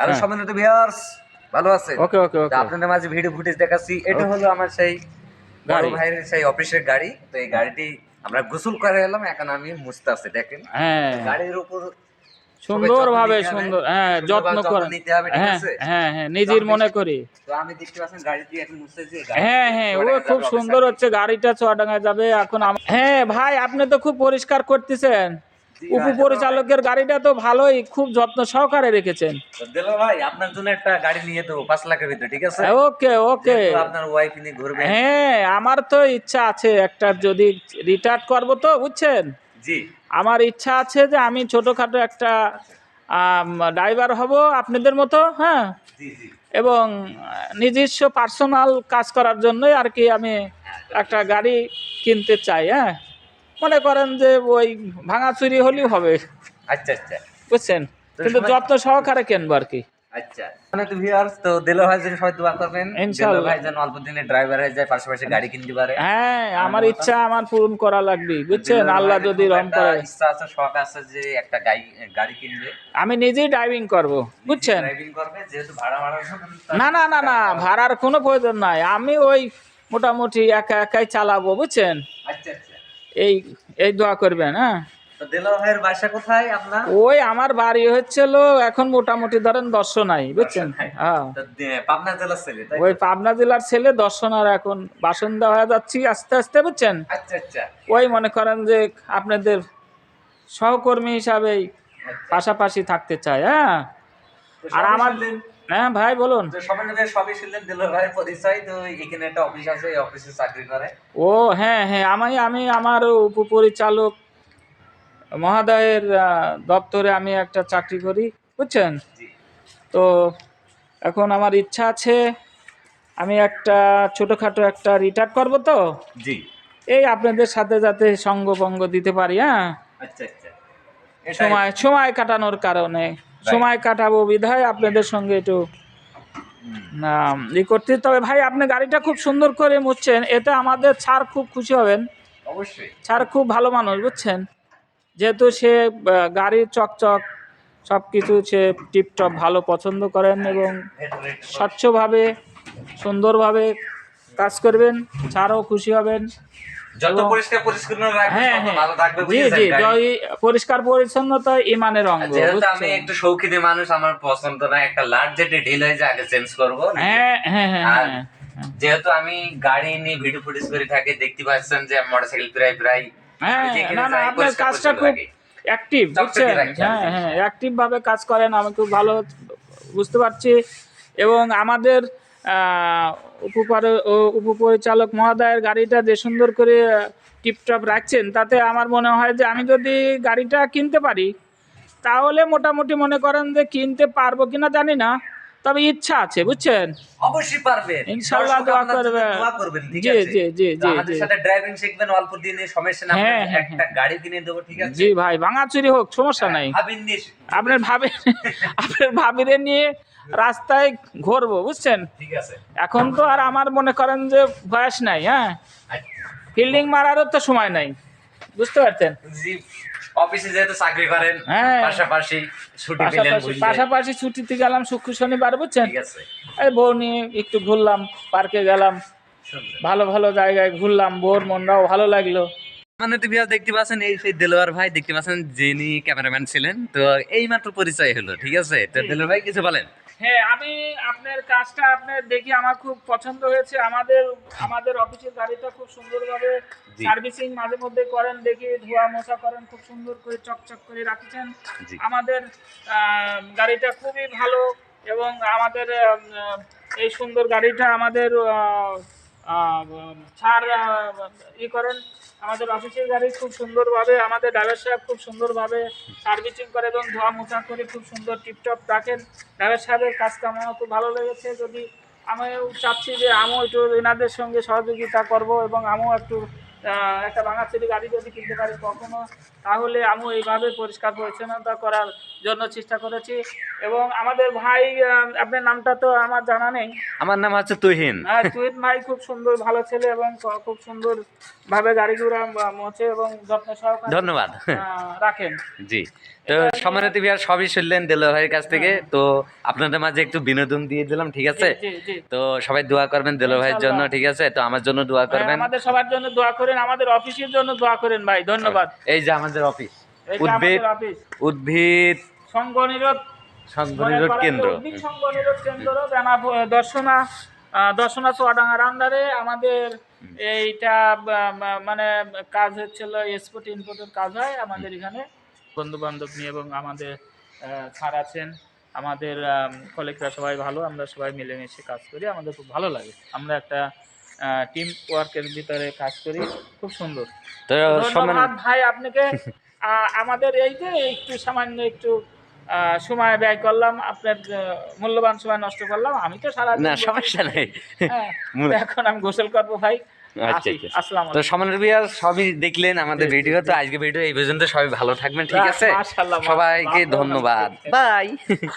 Hello হ্যাঁ। Viewers ভালো আছে? ওকে ওকে ওকে। আপনাদের মাঝে ভিডিও ফুটেজ দেখাচ্ছি। এটা হলো আমার সেই বড়। ভাইয়ের সেই অফিসের গাড়ি। তো এই গাড়িটি আমরা গোসল করে এলাম এখন আমি মুছতে আছি দেখেন। হ্যাঁ। গাড়ির উপর সুন্দর ভাবে সুন্দর হ্যাঁ যত্ন করে। নিতে হবে, ঠিক হ্যাঁ আছে? হ্যাঁ হ্যাঁ নিজের মনে করি। তো আমি দেখতে পাচ্ছেন গাড়িটি এখন মুছতেছি হ্যাঁ হ্যাঁ ও খুব সুন্দর হচ্ছে গাড়িটা চুয়াডাঙ্গায় যাবে এখন হ্যাঁ ভাই আপনি তো খুব পরিষ্কার করতেছেন। উপপরিচালকের গাড়িটা তো ভালোই খুব যত্ন সহকারে রেখেছেন। দিল ভাই আপনার জন্য একটা গাড়ি নিয়ে দেবো পাঁচ লাখের ভিতরে ঠিক আছে? ওকে ওকে। আপনার ওয়াইফ নিয়ে ঘুরবেন। হ্যাঁ আমার তো ইচ্ছা আছে একটা যদি রিটায়ার করব তো বুঝছেন? জি। আমার ইচ্ছা আছে যে আমি ছোটোখাটো একটা ড্রাইভার হব আপনাদের মতো হ্যাঁ? এবং নিজস্ব পার্সোনাল কাজ করার জন্যই আর কি আমি একটা গাড়ি কিনতে চাই হ্যাঁ? মনে করেন যে ওই ভাঙা চুরি হলেও হবে। আচ্ছা আচ্ছা। বুঝছেন? কিন্তু যত্ন সহকারে কিনবো আর কি? আচ্ছা। মানে তো ভিউয়ার্স তো দিলো ভাই যেন সবাই দোয়া করবেন। ইনশাআল্লাহ। ভাই যেন অল্প দিনে ড্রাইভার হয়ে যায় পাশাপাশি গাড়ি কিনতে পারে। হ্যাঁ আমার ইচ্ছা আমার পূরণ করা লাগবে বুঝছেন? আল্লাহ যদি একটা করে। ইচ্ছা আছে শখ আছে যে একটা গাড়ি গাড়ি কিনবে। আমি নিজেই ড্রাইভিং করব বুঝছেন? ড্রাইভিং করবে যেহেতু ভাড়া তার- না না না না ভাড়ার কোনো প্রয়োজন নাই। আমি ওই মোটামুটি একা একাই চালাবো বুঝছেন? এই এই দোয়া করবেন হ্যাঁ? ওই আমার বাড়ি হচ্ছিল এখন মোটামুটি ধরেন দর্শনাই বুঝছেন? হ্যাঁ। পাবনা জেলার ছেলে ওই পাবনা জেলার ছেলে দর্শনার এখন বাসন্দা হয়ে যাচ্ছি আস্তে আস্তে বুঝছেন? আচ্ছা আচ্ছা। ওই মনে করেন যে আপনাদের সহকর্মী হিসাবেই আচ্ছা। পাশাপাশি থাকতে চাই হ্যাঁ? আর আমার? হ্যাঁ ভাই বলুন। সবাই মিলে সবই শুনলেন দিলো পরিচয়। তো এখানে একটা অফিস আছে এই অফিসে চাকরি করে। ও হ্যাঁ হ্যাঁ আমি আমি আমার উপপরিচালক মহাদয়ের দপ্তরে আমি একটা চাকরি করি বুঝছেন? তো এখন আমার ইচ্ছা আছে আমি একটা ছোটোখাটো একটা রিটায়ার করব তো? জি। এই আপনাদের সাথে যাতে সঙ্গ পঙ্গ দিতে পারি হ্যাঁ? আচ্ছা আচ্ছা। সময় সময় কাটানোর কারণে। সময় কাটাবো বিধায় আপনাদের সঙ্গে একটু ই করতে। তবে ভাই আপনি গাড়িটা খুব সুন্দর করে মুছছেন এতে আমাদের ছাড় খুব খুশি হবেন। অবশ্যই। ছাড় খুব ভালো মানুষ বুঝছেন? যেহেতু সে গাড়ির চকচক সব কিছু সে টিপটপ ভালো পছন্দ করেন এবং স্বচ্ছভাবে সুন্দরভাবে কাজ করবেন ছাড়ও খুশি হবেন। যত পরিষ্কার পরিচ্ছন্ন রাখবে হ্যাঁ হ্যাঁ। ভালো থাকবে জি জি পরিষ্কার পরিচ্ছন্নতা ইমানের অঙ্গ যেহেতু আমি একটু শৌখিনী মানুষ আমার পছন্দ না একটা লার্জ যেটা ঢিল হয়ে যায় আগে চেঞ্জ করব হ্যাঁ হ্যাঁ হ্যাঁ হ্যাঁ যেহেতু আমি গাড়ি নিয়ে ভিডিও ফুটেজ করে থাকি দেখতে পাচ্ছেন যে মোটরসাইকেল প্রায় প্রায় হ্যাঁ না না আপনার কাজটা খুব অ্যাক্টিভ বুঝছেন? হ্যাঁ হ্যাঁ অ্যাক্টিভ ভাবে কাজ করেন আমি খুব ভালো বুঝতে পারছি। এবং আমাদের উপপরি- উপপরিচালক মহোদয়ের গাড়িটা যে সুন্দর করে টিপটপ রাখছেন তাতে আমার মনে হয় যে আমি যদি গাড়িটা কিনতে পারি তাহলে মোটামুটি মনে করেন যে কিনতে পারব কিনা জানি না তবে ইচ্ছা আছে বুঝছেন? অবশ্যই পারবেন। ইনশাআল্লাহ দোয়া করবে। দোয়া করবেন ঠিক আছে? জি, জি, জি, আমাদের জি। সাথে ড্রাইভিং শিখবেন অল্প দিনে সমস্যা না হ্যাঁ, হ্যাঁ, একটা গাড়ি কিনে দেবো ঠিক আছে? জি ভাই ভাঙাচুরি হোক সমস্যা নাই। ভাবিন নিয়ে আপনার ভাবি আপনার ভাবিরে নিয়ে রাস্তায় ঘুরবো বুঝছেন? এখন তো আর আমার মনে করেন যে বয়স নাই হ্যাঁ। ফিল্ডিং মারারও তো সময় নাই বুঝতে পারছেন? অফিসে যেহেতু চাকরি করেন হ্যাঁ। পাশাপাশি ছুটি পাশাপাশি ছুটিতে গেলাম শুক্র শনিবার বুঝছেন? এই বউ নিয়ে একটু ঘুরলাম পার্কে গেলাম ভালো ভালো জায়গায় ঘুরলাম বোর মনটাও ভালো লাগল। মানে তো বিহার দেখতে পাচ্ছেন এই সেই দেলোয়ার ভাই দেখতে পাচ্ছেন যিনি ক্যামেরাম্যান ছিলেন। তো এই মাত্র পরিচয় হলো ঠিক আছে? তো দেলোয়ার ভাই কিছু বলেন। হ্যাঁ আমি আপনার কাজটা আপনার দেখি আমার খুব পছন্দ হয়েছে। আমাদের আমাদের অফিসের গাড়িটা খুব সুন্দরভাবে। সার্ভিসিং মাঝে মধ্যে করেন দেখি ধোয়া মোছা করেন খুব সুন্দর করে চকচক করে রাখছেন। আমাদের আহ, গাড়িটা খুবই ভালো এবং আমাদের এই সুন্দর গাড়িটা আমাদের ছাড় ই করেন। আমাদের অফিসের গাড়ি খুব সুন্দরভাবে, আমাদের ড্রাইভার সাহেব খুব সুন্দরভাবে সার্ভিসিং করে এবং ধোয়া মোছা করে খুব সুন্দর টিপটপ রাখেন। ড্রাইভার সাহেবের কাজটা আমার খুব ভালো লেগেছে। যদি আমিও চাচ্ছি যে আমিও একটু এনাদের সঙ্গে সহযোগিতা করব এবং আমিও একটু একটা ভাঙাচুরি গাড়ি যদি কিনতে পারি কখনো, তাহলে আমি এইভাবে পরিষ্কার পরিচ্ছন্নতা করার জন্য চেষ্টা করেছি। এবং আমাদের ভাই আপনার নামটা তো আমার জানা নেই। আমার নাম হচ্ছে তুহিন। আর তুহিন ভাই খুব সুন্দর ভালো ছেলে এবং খুব সুন্দর ভাবে গাড়ি ঘোড়া মোছে এবং যত্ন সহকারে ধন্যবাদ। রাখেন। জি তো সমানতি বিহার সবই শুনলেন দেলোয়ার ভাইয়ের কাছ থেকে। তো আপনাদের মাঝে একটু বিনোদন দিয়ে দিলাম ঠিক আছে? তো সবাই দোয়া করবেন দেলোয়ার ভাইয়ের জন্য ঠিক আছে? তো আমার জন্য দোয়া ভাই, করবেন। আমাদের সবার জন্য দোয়া করেন আমাদের অফিসের জন্য দোয়া করেন ভাই ধন্যবাদ। এই যে আমাদের অফিস উদ্ভিদ উদ্ভিদ সংঘ নিরোধ কেন্দ্র। উদ্ভিদ সংঘনিরোধ কেন্দ্র বেনাপ দর্শনা দর্শনা চুয়াডাঙ্গার আন্ডারে। আমাদের এইটা মানে কাজ হচ্ছিল এক্সপোর্ট ইম্পোর্টের কাজ হয় আমাদের এখানে। বন্ধু বান্ধব নিয়ে এবং আমাদের স্যার আছেন। আমাদের কলেজরা সবাই ভালো। আমরা সবাই মিলেমিশে কাজ করি। আমাদের খুব ভালো লাগে। আমরা একটা টিম ওয়ার্কের ভিতরে কাজ করি। খুব সুন্দর। ধন্যবাদ ভাই আপনাকে। আমাদের এই যে একটু সামান্য একটু সময় ব্যয় করলাম আপনার মূল্যবান সময় নষ্ট করলাম আমি তো সারা না সমস্যা নেই। এখন আমি গোসল করব ভাই। আচ্ছা আচ্ছা। তো সমানের বিহার সবই দেখলেন আমাদের ভিডিও তো আজকে ভিডিও এই পর্যন্ত সবাই ভালো থাকবেন ঠিক আছে? সবাইকে ধন্যবাদ। বাই।